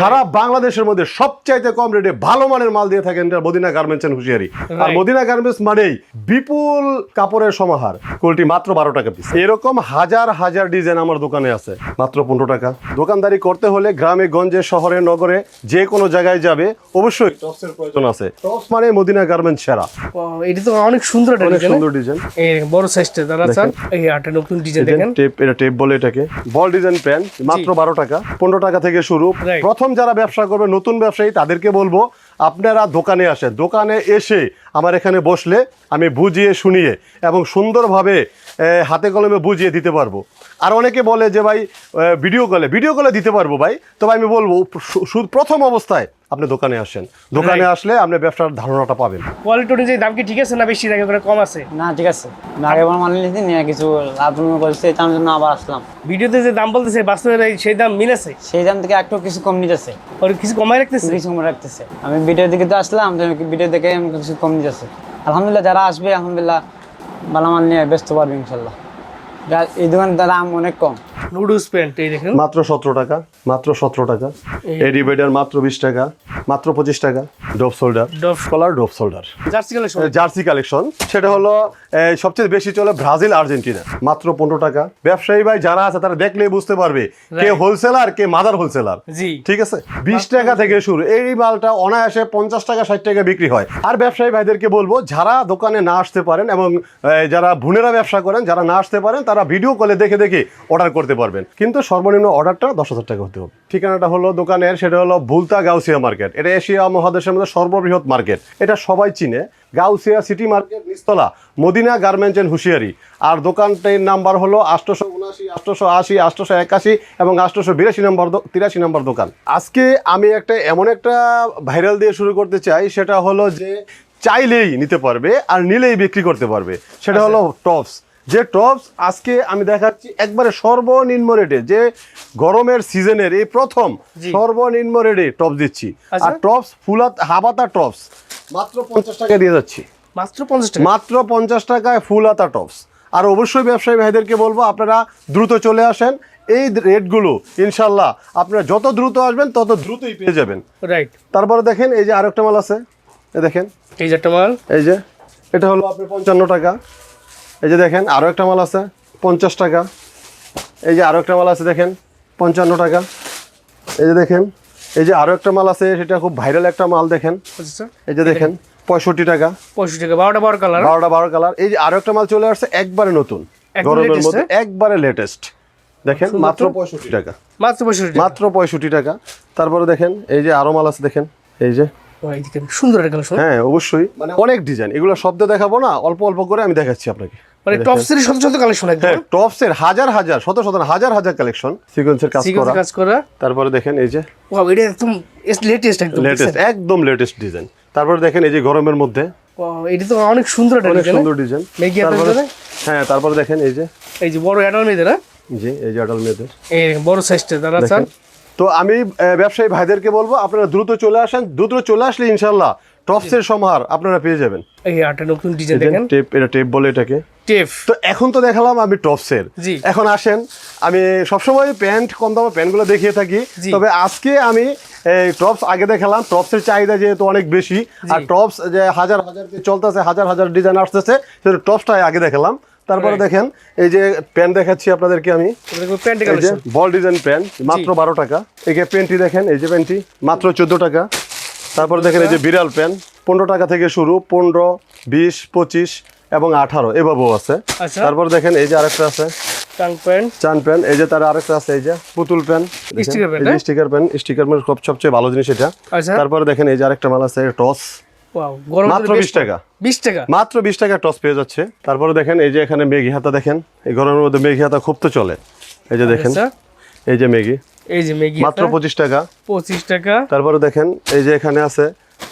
সারা বাংলাদেশের মধ্যে সবচাইতে কম রেটে ভালো মানের মাল দিয়ে থাকেন মদিনা গার্মেন্টস এন্ড হুঁশিয়ারি আর মদিনা গার্মেন্টস মানেই বিপুল কাপড়ের সমাহার। কোয়ালিটি মাত্র বারো টাকা পিস এরকম হাজার হাজার ডিজাইন আমার দোকানে আছে। মাত্র পনেরো টাকা। দোকানদারি করতে হলে গ্রামে গঞ্জে শহরে নগরে যে কোনো জায়গায় যাবে অবশ্যই টপসের প্রয়োজন আছে। টপস মানে মদিনা গার্মেন্টস সেরা। এটা তো অনেক সুন্দর অনেক সুন্দর ডিজাইন এই বড় সাইজটা যারা চান এই আটটা নতুন ডিজাইন দেখেন। টেপ এটা টেপ বলে এটাকে। বল ডিজাইন প্যান্ট মাত্র বারো টাকা। পনেরো টাকা থেকে শুরু। Right. প্রথম যারা ব্যবসা করবে, নতুন ব্যবসায়ী, তাদেরকে বলব, আপনারা দোকানে আসেন। দোকানে এসে আমার এখানে বসলে আমি বুঝিয়ে, শুনিয়ে এবং সুন্দরভাবে হাতে কলমে বুঝিয়ে দিতে পারব। আর অনেকে বলে যে ভাই ভিডিও কলে ভিডিও কলে দিতে পারব ভাই। তবে আমি বলব প্রথম অবস্থায় আপনি দোকানে আসেন। দোকানে আসলে আপনি ব্যবসার ধারণাটা পাবেন। কোয়ালিটি অনুযায়ী দাম কি ঠিক আছে না বেশি ওখানে কম আছে? না ঠিক আছে। আমি আগেবার মাল নিয়েছি নিয়ে কিছু লাভ করেছে তার জন্য আবার আসলাম। ভিডিওতে যে দাম বলতেছে বাস্তবে এই- সেই দাম মিলেছে? সেই দাম থেকে একটু কিছু কম নিতেছে ওর কিছু কমাই রাখতেছে? কিছু কম রাখতেছে। আমি ভিডিও দিকে তো আসলাম তো ভিডিও দেখে আমি কিছু কম নিতেছে আলহামদুলিল্লাহ যারা আসবে আলহামদুলিল্লাহ ভালো মাল নিয়ে ব্যস্ত পারবে ইনশাল্লাহ। এই দোকানের দাম অনেক কম। নুডলস প্যান্ট এই দেখেন। মাত্র সতেরো টাকা মাত্র সতেরো টাকা। এই- মাত্র বিশ টাকা মাত্র পঁচিশ টাকা। Drop shoulder ডফ collar drop shoulder. Jersey collection jersey collection. সেটা হলো সবচেয়ে বেশি চলে ব্রাজিল আর্জেন্টিনা। মাত্র পনেরো টাকা। ব্যবসায়ী ভাই যারা আছে তারা দেখলেই বুঝতে পারবে কে হোলসেলার কে মাদার হোলসেলার জি। ঠিক আছে? বিশ টাকা থেকে শুরু। এই মালটা অনায়াসে পঞ্চাশ টাকা ষাট টাকা বিক্রি হয়। আর ব্যবসায়ী ভাইদেরকে বলব যারা দোকানে না আসতে পারেন এবং যারা ভুনেরা ব্যবসা করেন যারা না আসতে পারেন তারা ভিডিও কলে দেখে দেখে অর্ডার করতে পারবেন। কিন্তু সর্বনিম্ন অর্ডারটা দশ হাজার টাকা হতে হবে। ঠিকানাটা হলো দোকানের সেটা হলো ভুলতা গাউসিয়া মার্কেট। এটা এশিয়া মহাদেশের মধ্যে সর্ববৃহৎ মার্কেট। এটা সবাই চিনে। গাউসিয়া সিটি মার্কেট নিস্তলা মদিনা গার্মেন্টস এন্ড হুঁশিয়ারি। আর দোকানটির নাম্বার হলো আটশোশো উনআশি আটশোশো আশি আটশোশো একাশি এবং আটশোশো বিরাশি নম্বর তিরাশি নম্বর দোকান। আজকে আমি একটা এমন একটা ভাইরাল দিয়ে শুরু করতে চাই সেটা হলো যে চাইলেই নিতে পারবে আর নিলেই বিক্রি করতে পারবে। সেটা হলো টপস যে টপস আজকে আমি দেখাচ্ছি একবারে সর্বনিম্ন রেটে যে গরমের সিজনের এই প্রথম সর্বনিম্ন রেটে টপস দিচ্ছি। আচ্ছা। আর টপস ফুলাত হাবাতা টপস মাত্র পঞ্চাশ টাকা দিয়ে যাচ্ছি। মাত্র পঞ্চাশ টাকা। মাত্র পঞ্চাশ টাকায় ফুল আতা টপস। আর অবশ্যই ব্যবসায়ী ভাইদেরকে বলব আপনারা দ্রুত চলে আসেন। এই রেটগুলো ইনশাল্লাহ আপনারা যত দ্রুত আসবেন তত দ্রুতই পেয়ে যাবেন। রাইট তারপরে দেখেন এই যে আরেকটা মাল আছে। দেখেন। এই যে একটা মাল। এই যে এটা হলো আপনার পঞ্চান্ন টাকা। এই যে দেখেন আরও একটা মাল আছে পঞ্চাশ টাকা। এই যে আরও একটা মাল আছে দেখেন পঞ্চান্ন টাকা। এই যে দেখেন এই যে আরও একটা মাল আছে সেটা খুব ভাইরাল একটা মাল দেখেন। আচ্ছা এই যে দেখেন পঁয়ষট্টি টাকা। পঁয়ষট্টি টাকা বারোটা বারো কালার বারোটা বারো কালার এই যে আরও একটা মাল চলে আসছে একবারে নতুন। গরমের মধ্যে হ্যাঁ? একবারে লেটেস্ট দেখেন মাত্র পঁয়ষট্টি টাকা। মাত্র পঁয়ষট্টি মাত্র পঁয়ষট্টি টাকা। তারপরে দেখেন এই যে আরও মাল আছে দেখেন এই যে। সুন্দর হ্যাঁ অবশ্যই। মানে অনেক ডিজাইন এগুলো শব্দ দেখাবো না অল্প অল্প করে আমি দেখাচ্ছি আপনাকে। মানে টপ সিরিজ শত শত কালেকশন একদম। হ্যাঁ টপসের হাজার হাজার শত শত হাজার হাজার কালেকশন সিকোয়েন্সের কাজ করা। কাজ করা। তারপরে দেখেন এই যে ও এটা একদম লেটেস্ট একদম লেটেস্ট একদম লেটেস্ট ডিজাইন তারপরে দেখেন এই যে গরমের মধ্যে। এটা তো অনেক সুন্দর অনেক সুন্দর ডিজাইন হ্যাঁ তারপরে দেখেন এই যে। এই যে বড় অ্যাডাল মেয়েদের হ্যাঁ? জি এই যে আডাল মেয়েদের। এই বড় সাইজটা যারা চান? দেখেন। তো আমি ব্যবসায়ী ভাইদেরকে বলব আপনারা দ্রুত চলে আসেন দ্রুত চলে আসলে ইনশাল্লাহ টপসের সমাহার আপনারা পেয়ে যাবেন। এই আটটা নতুন ডিজাইন দেখেন। টেপ এটা টেপ বলে এটাকে। টেপ তো এখন তো দেখালাম আমি টপসের। এখন আসেন আমি সবসময় প্যান্ট কম দামে প্যান্টগুলো দেখিয়ে থাকি। তবে আজকে আমি এই টপস আগে দেখালাম টপসের চাহিদা যেহেতু অনেক বেশি আর টপস যে হাজার হাজার চলতেছে হাজার হাজার ডিজাইন আসতেছে সেটা টপসটাই আগে দেখালাম। তারপরে দেখেন এই যে প্যান্ট দেখাচ্ছি আপনাদেরকে আমি। বল ডিজাইন প্যান্ট মাত্র বারো টাকা। এই যে প্যান্টটি দেখেন এই যে প্যান্টটি মাত্র চোদ্দ টাকা। তারপর দেখেন এই যে বিড়াল প্যান্ট পনেরো টাকা থেকে শুরু পনেরো বিশ পঁচিশ এবং আঠারো এভাবেও আছে। আচ্ছা। তারপর দেখেন এই যে আরেকটা আছে। চান এই যে তার আরেকটা আছে এই যে পুতুল pen, হ্যাঁ? স্টিকার স্টিকার সবচেয়ে ভালো জিনিস এটা। আচ্ছা। তারপরে দেখেন এই যে আরেকটা মাল আছে টস। মাত্র বিশ টাকা। বিশ টাকা? মাত্র বিশ টাকা টস পেয়ে যাচ্ছে। তারপরে দেখেন এই যে এখানে মেঘি হাতা দেখেন এই গরমের মধ্যে মেঘি হাতা খুব তো চলে। এই যে দেখেন আচ্ছা। এই যে মেঘি এই যে মেগি মাত্র পঁচিশ টাকা। পঁচিশ টাকা। তারপরে দেখেন এই যে এখানে আছে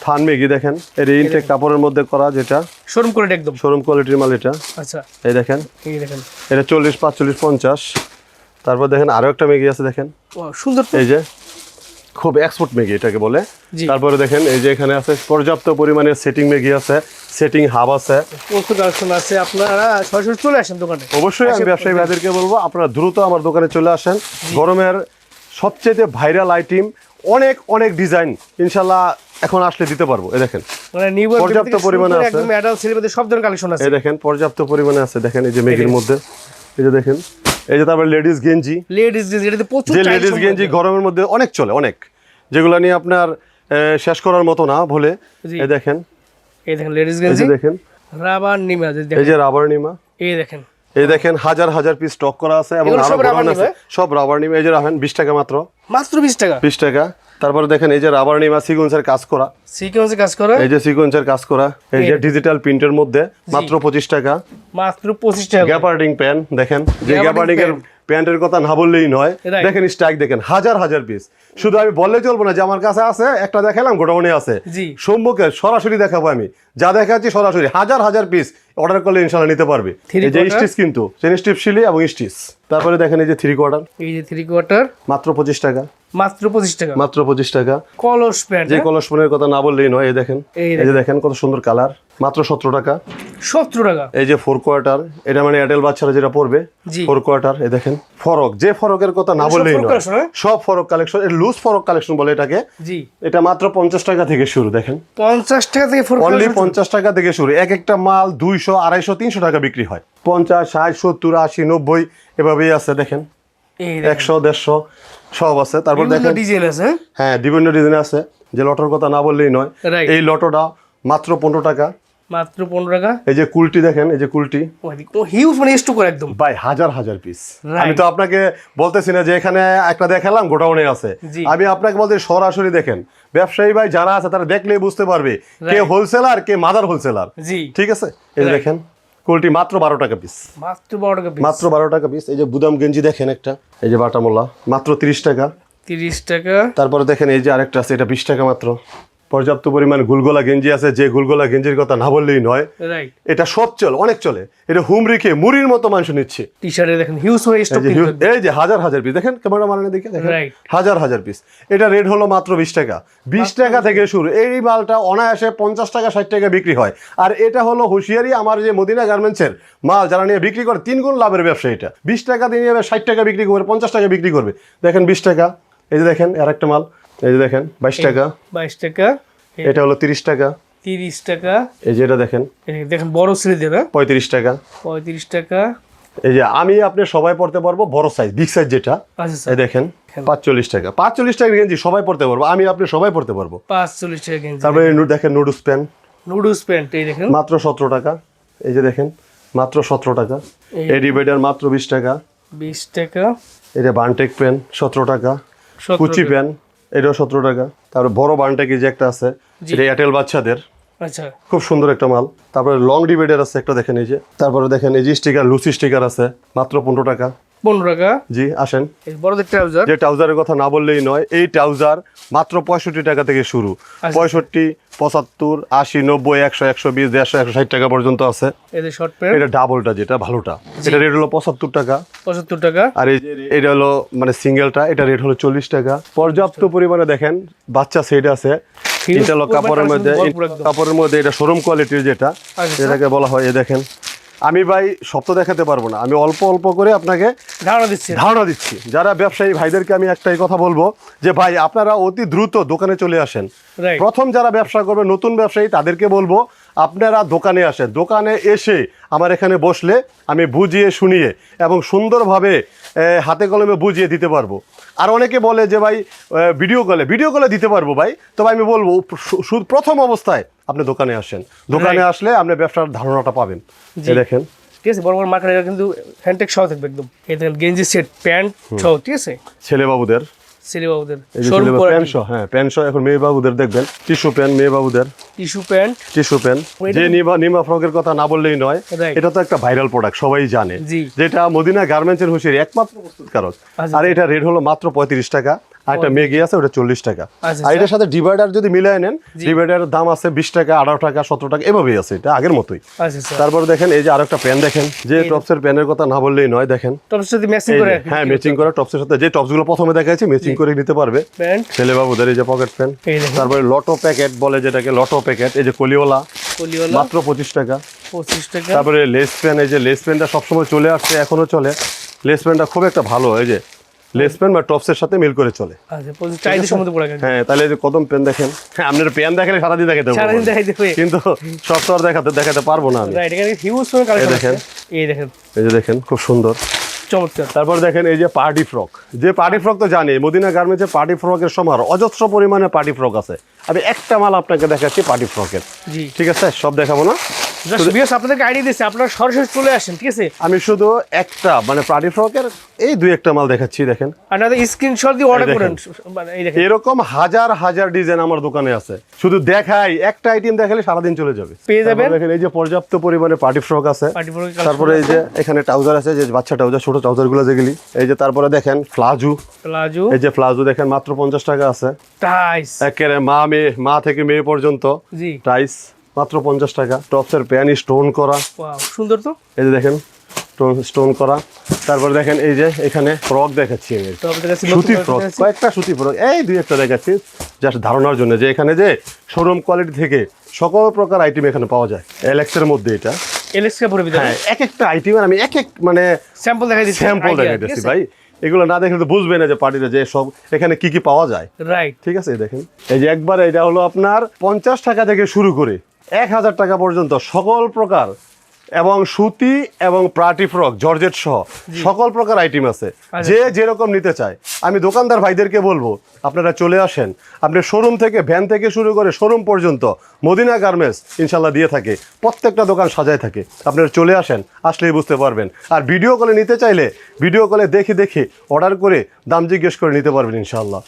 থান মেগি দেখেন এর ইনটেক কাপড়ের মধ্যে করা যেটা। শোরুম করে একদম। শোরুম কোয়ালিটির মাল এটা। আচ্ছা। এই দেখেন। এই দেখেন। এটা চল্লিশ পাঁচচল্লিশ পঞ্চাশ। তারপর দেখেন আরও একটা মেগি আছে দেখেন। সুন্দর এই যে খুব এক্সপোর্ট মেগি এটাকে বলে। তারপরে দেখেন এই যে এখানে আছে পর্যাপ্ত পরিমাণে সেটিং মেগি আছে সেটিং হাব আছে। আছে আপনারা সরাসরি চলে আসেন দোকানে। অবশ্যই আমি ব্যবসায়ী ভাইদেরকে বলব আপনারা দ্রুত আমার দোকানে চলে আসেন। গরমের সবচেয়ে ভাইরাল আইটেম অনেক অনেক ডিজাইন ইনশাল্লাহ এখন আসলে দিতে পারব। এই দেখেন মানে পর্যাপ্ত পরিমাণে আছে। একদম অ্যাডাল্ট ছেলেমেয়েদের সব ধরনের কালেকশন আছে। এই দেখেন পর্যাপ্ত পরিমাণে আছে। দেখেন এই যে মেঘের মধ্যে। এই যে দেখেন এই যে তারপর লেডিস গেঞ্জি। লেডিস এটাতে প্রচুর যে লেডিস গেঞ্জি গরমের মধ্যে অনেক চলে অনেক। যেগুলো নিয়ে আপনার শেষ করার মতো না জি। এই দেখেন। এই দেখেন লেডিস গেঞ্জি। দেখেন। রাবার নিমা এই যে রাবার নিমা। এই দেখেন। এই দেখেন হাজার হাজার পিস স্টক করা আছে এবং সব রাবার আছে। নিমা? এই যে রাখেন বিশ টাকা মাত্র। মাত্র বিশ টাকা? বিশ টাকা। তারপরে দেখেন এই যে রাবার নিমা সিকুয়েন্সের কাজ করা। সিকোয়েন্সে কাজ করে? এই যে সিকুয়েন্সের কাজ করা। এই যে ডিজিটাল প্রিন্টের মধ্যে মাত্র পঁচিশ টাকা। মাত্র পঁচিশ টাকা। গ্যাপার্ডিং প্যান দেখেন। যে গ্যাপার্ডিং এর প্যান্টের কথা না বললেই নয়। দেখেন স্ট্যাক দেখেন হাজার হাজার পিস শুধু আমি বললে চলবো না যে আমার কাছে আছে একটা দেখালাম গোডাউনে আছে। সম্মুখে সরাসরি দেখাবো আমি। যা দেখাচ্ছি সরাসরি হাজার হাজার পিস অর্ডার করলে ইনশাল্লাহ নিতে পারবে। এই যে? স্টিচ কিন্তু চেন স্টিপ শিলি এবং স্টিচ। তারপরে দেখেন এই যে থ্রি কোয়ার্টার এই যে থ্রি কোয়ার্টার মাত্র পঁচিশ টাকা। মাত্র পঁচিশ টাকা। মাত্র পঁচিশ টাকা। কলস প্যান্ট যে কলস ফোনের কথা না বললেই নয় এই দেখেন। এই যে দেখেন। কত সুন্দর কালার মাত্র সতেরো টাকা। সত্তর টাকা। এই যে ফোর কোয়ার্টার এটা মানে এয়ারটেল বাচ্চারা যেটা পড়বে ফোর কোয়ার্টার এই দেখেন ফরক। যে ফরকের কথা না বললেই নয় হ্যাঁ? সব frock collection loose frock collection বলে এটাকে। জি। এটা মাত্র পঞ্চাশ টাকা থেকে শুরু দেখেন। পঞ্চাশ টাকা থেকে অনলি পঞ্চাশ টাকা থেকে শুরু। এক একটা মাল দুইশো আড়াইশো তিনশো টাকা বিক্রি হয়। পঞ্চাশ ষাট সত্তর আশি নব্বই এভাবেই আছে দেখেন। একশো দেড়শো। সব আছে। তারপর দেখেন ডিজাইন আছে হ্যাঁ? হ্যাঁ বিভিন্ন ডিজাইন আছে। যে লটোর কথা না বললেই নয়। এই লটোটা মাত্র পনেরো টাকা। মাত্র পনেরো টাকা? এই যে কুলটি দেখেন এই যে কুলটি। হিউজ মানে স্টক করে একদম। ভাই হাজার হাজার পিস আমি তো আপনাকে বলতেছি না যে এখানে একটা দেখালাম গোডাউনে আছে। আমি আপনাকে বলতে সরাসরি দেখেন ব্যবসায়ী ভাই যারা আছে তারা দেখলেই বুঝতে পারবে। কে হোলসেলার কে মাদার হোলসেলার জি। ঠিক আছে? এই দেখেন। কোলটি মাত্র বারো টাকা পিস মাত্র বারো টাকা পিস মাত্র বারো টাকা পিস এই যে বুদাম গেঞ্জি দেখেন একটা এই যে বাটামোলা মাত্র তিরিশ টাকা। তিরিশ টাকা। তারপরে দেখেন এই যে আরেকটা আছে এটা বিশ টাকা মাত্র। পর্যাপ্ত পরিমাণ গুলগোলা গেঞ্জি আছে যে গুলগোলা গেঞ্জির কথা না বললেই নয়। এটা সব চল অনেক চলে। এটা হুম রেখে মুড়ির মতো মানুষ নিচ্ছে। টি শার্টে দেখেন হিউজ এই স্টক যে এই যে হাজার হাজার পিস দেখেন ক্যামেরা মানে দেখে দেখেন? হাজার হাজার পিস এটা রেট হলো মাত্র বিশ টাকা। বিশ টাকা থেকে শুরু। এই মালটা অনায়াসে পঞ্চাশ টাকা ষাট টাকা বিক্রি হয়। আর এটা হলো হুঁশিয়ারি আমার যে মদিনা গার্মেন্টসের মাল যারা নিয়ে বিক্রি করে তিন গুণ লাভের ব্যবসা এটা। বিশ টাকা দিয়ে নিয়ে ষাট টাকা বিক্রি করবে পঞ্চাশ টাকা বিক্রি করবে। দেখেন বিশ টাকা। এই যে দেখেন আর একটা মাল। এই যে দেখেন বাইশ টাকা। বাইশ টাকা। এটা হলো তিরিশ টাকা। তিরিশ টাকা। এই যে এটা দেখেন দেখেন বড় শ্রেণীদের হ্যাঁ? পঁয়ত্রিশ টাকা। পঁয়ত্রিশ টাকা। এই যে আমি আপনি সবাই পড়তে পারব বড় সাইজ বিগ সাইজ যেটা। আচ্ছা এই দেখেন পাঁচচল্লিশ টাকা। পাঁচচল্লিশ টাকা গেঞ্জি সবাই পড়তে পারব। আমি আপনি সবাই পড়তে পারব। পাঁচচল্লিশ টাকা গেঞ্জি। তারপরে দেখেন নুডলস প্যান নুডলস প্যান্ট এই দেখেন। মাত্র সতেরো টাকা। এই যে দেখেন মাত্র সতেরো টাকা। এই- ডিভাইডার মাত্র বিশ টাকা। বিশ টাকা। যে বানটেক প্যান সতেরো টাকা। কুচি টাকা। এটাও সতেরো টাকা। তারপরে বড় বানটা কি যে একটা আছে। এটা এয়ারটেল বাচ্চাদের। আচ্ছা। খুব সুন্দর একটা মাল। তারপরে লং ডিভাইডার আছে একটা দেখেন এই যে। তারপরে দেখেন এই যে স্টিকার লুসি স্টিকার আছে মাত্র পনেরো টাকা। পনেরো টাকা। জি আসেন। বড়দের ট্রাউজার। যে ট্রাউজারের কথা না বললেই নয় এই ট্রাউজার মাত্র পঁয়ষট্টি টাকা থেকে শুরু। পঁয়ষট্টি পঁচাত্তর আশি নব্বই একশো একশো বিশ দেড়শো একশো ষাট টাকা পর্যন্ত আছে। শর্ট প্যান্ট এটা ডাবলটা যেটা ভালোটা। এটা রেট হলো পঁচাত্তর টাকা। পঁচাত্তর টাকা। আর এই যে এটা হলো মানে সিঙ্গেলটা এটা রেট হলো চল্লিশ টাকা। পর্যাপ্ত পরিমাণে দেখেন বাচ্চা সেট আছে। ইন্টারলক কাপড়ের মধ্যে কাপড়ের মধ্যে এটা শোরুম কোয়ালিটির যেটা আচ্ছা। যেটাকে বলা হয় এ দেখেন। আমি ভাই সব তো দেখাতে পারব না। আমি অল্প অল্প করে আপনাকে ধারণা দিচ্ছি। ধারণা দিচ্ছি। যারা ব্যবসায়ী ভাইদেরকে আমি একটাই কথা বলব যে ভাই আপনারা অতি দ্রুত দোকানে চলে আসেন. প্রথম যারা ব্যবসা করবে নতুন ব্যবসায়ী তাদেরকে বলব আপনারা দোকানে আসেন। দোকানে এসে আমার এখানে বসলে আমি বুঝিয়ে শুনিয়ে এবং সুন্দরভাবে হাতে কলমে বুঝিয়ে দিতে পারব। আর অনেকে বলে যে ভাই ভিডিও কলে ভিডিও কলে দিতে পারব ভাই। তবে আমি বলব প্রথম অবস্থায় আপনি দোকানে আসেন। দোকানে আসলে আপনি ব্যবসার ধারণাটা পাবেন। দেখেন। ঠিক আছে বড় বড় মার্কেট কিন্তু হ্যান্ডটেক সহ থাকবে একদম। এই দেখেন গেঞ্জি সেট প্যান্ট সহ ঠিক আছে? ছেলে বাবুদের সিলি বাবুদের ছেলে প্যান্ট সহ হ্যাঁ প্যান্ট সহ এখন মেয়ে বাবুদের দেখবেন। টিস্যু প্যান্ট মেয়ে বাবুদের টিস্যু প্যান্ট। Tissue pant. যে নিমা নিমা ফ্রকের কথা না বললেই নয় এটা তো একটা ভাইরাল প্রোডাক্ট সবাই জানে। যেটা মদিনা গার্মেন্টসের হুঁশিয়ারি একমাত্র প্রস্তুতকারক। আচ্ছা, আর এটা রেট হলো মাত্র পঁয়ত্রিশ টাকা। আর একটা মেগি আছে ওটা চল্লিশ টাকা। আচ্ছা, আর এটার সাথে ডিভাইডার যদি মিলাই নেন ডিভাইডারের দাম আছে বিশ টাকা আঠারো টাকা সতেরো টাকা এভাবেই আছে এটা আগের মতোই। আচ্ছা তারপর দেখেন এই যে আরেকটা প্যান দেখেন যে টপসের প্যানের কথা না বললেই নয় দেখেন। টপস হ্যাঁ ম্যাচিং করা টপসের সাথে যে টপসগুলো প্রথমে দেখাচ্ছি ম্যাচিং করে নিতে পারবে। ছেলে বাবুদের এই যে পকেট প্যান তারপরে লটো প্যাকেট বলে যেটাকে লটো প্যাকেট এই যে কলিওলা। কলিওলা। মাত্র পঁচিশ টাকা। পঁচিশ টাকা। তারপরে লেস প্যান এই যে লেস প্যানটা সবসময় চলে আসছে এখনও চলে। লেস প্যানটা খুব একটা ভালো এই যে লেস প্যান্ট বা টপসের সাথে মিল করে চলে। আচ্ছা হ্যাঁ তাহলে যে কদম পেন দেখেন আপনার পেন দেখালে সারাদিন দেখাতে পারব। সারাদিন দেখাই দেবে কিন্তু সব তো আর দেখাতে দেখাতে পারব না আমি। রাইট এখানে হিউজ করে কালেকশন দেখেন। এই দেখেন। এই যে দেখেন খুব সুন্দর। চমৎকার। তারপর দেখেন এই যে পার্টি ফ্রক যে পার্টি ফ্রক তো জানি মদিনা গার্মেন্টসে পার্টি ফ্রকের সমার অজস্র পরিমাণে পার্টি ফ্রক আছে। আমি একটা মাল আপনাকে দেখাচ্ছি পার্টি ফ্রকের ঠিক আছে সব দেখাবো না? জাস্ট আপনাদেরকে আইডিয়া দিচ্ছে আপনারা সরাসরি চলে আসেন ঠিক আছে? আমি শুধু একটা মানে পার্টি ফ্রকের এই দুই একটা মাল দেখাচ্ছি দেখেন। আর স্ক্রিনশট দিয়ে অর্ডার করেন মানে এই দেখেন। এরকম হাজার হাজার ডিজাইন আমার দোকানে আছে। শুধু দেখাই একটা আইটেম দেখালে সারাদিন চলে যাবে। পেয়ে যাবেন। দেখেন এই যে পর্যাপ্ত পরিমাণে পার্টি ফ্রক আছে। তারপরে এই যে এখানে ট্রাউজার আছে যে বাচ্চা ট্রাউজার ছোট ট্রাউজারগুলো যেগুলি এই যে তারপরে দেখেন ফ্লাজু প্লাজো এই যে ফ্লাজু দেখেন মাত্র পঞ্চাশ টাকা আছে। টাইস একেবারে মা মেয়ে মা থেকে মেয়ে পর্যন্ত। জি। মাত্র পঞ্চাশ টাকা। টপসের প্যান স্টোন করা। সুন্দর তো? এই যে দেখেন স্টোন করা। তারপর দেখেন এই যে এখানে ফ্রক দেখাচ্ছি আমি। সুতি ফ্রক কয়েকটা সুতি ফ্রক এই দুই একটা দেখাচ্ছি জাস্ট ধারণার জন্য যে এখানে যে শোরুম কোয়ালিটি থেকে সকল প্রকার আইটেম এখানে পাওয়া যায়। এলেক্সের মধ্যে এটা। কাপড়ের ভিতরে? হ্যাঁ এক একটা আইটেমের আমি এক এক মানে স্যাম্পল দেখাই দিচ্ছি স্যাম্পল দেখাইতেছি ভাই। এগুলো না দেখলে তো বুঝবে না যে পার্টিতে যে সব এখানে কি কি পাওয়া যায়। রাইট ঠিক আছে দেখেন। এই যে একবার এটা হলো আপনার পঞ্চাশ টাকা থেকে শুরু করে এক হাজার টাকা পর্যন্ত সকল প্রকার এবং সুতি এবং প্রাটি ফ্রক জর্জেট সহ সকল প্রকার আইটেম আছে। আচ্ছা। যে যেরকম নিতে চায়। আমি দোকানদার ভাইদেরকে বলব আপনারা চলে আসেন। আপনি শোরুম থেকে ভ্যান থেকে শুরু করে শোরুম পর্যন্ত মদিনা গার্মেন্টস ইনশাল্লাহ দিয়ে থাকে প্রত্যেকটা দোকান সাজায় থাকে। আপনারা চলে আসেন আসলেই বুঝতে পারবেন। আর ভিডিও কলে নিতে চাইলে ভিডিও কলে দেখে দেখে অর্ডার করে দাম জিজ্ঞেস করে নিতে পারবেন ইনশাল্লাহ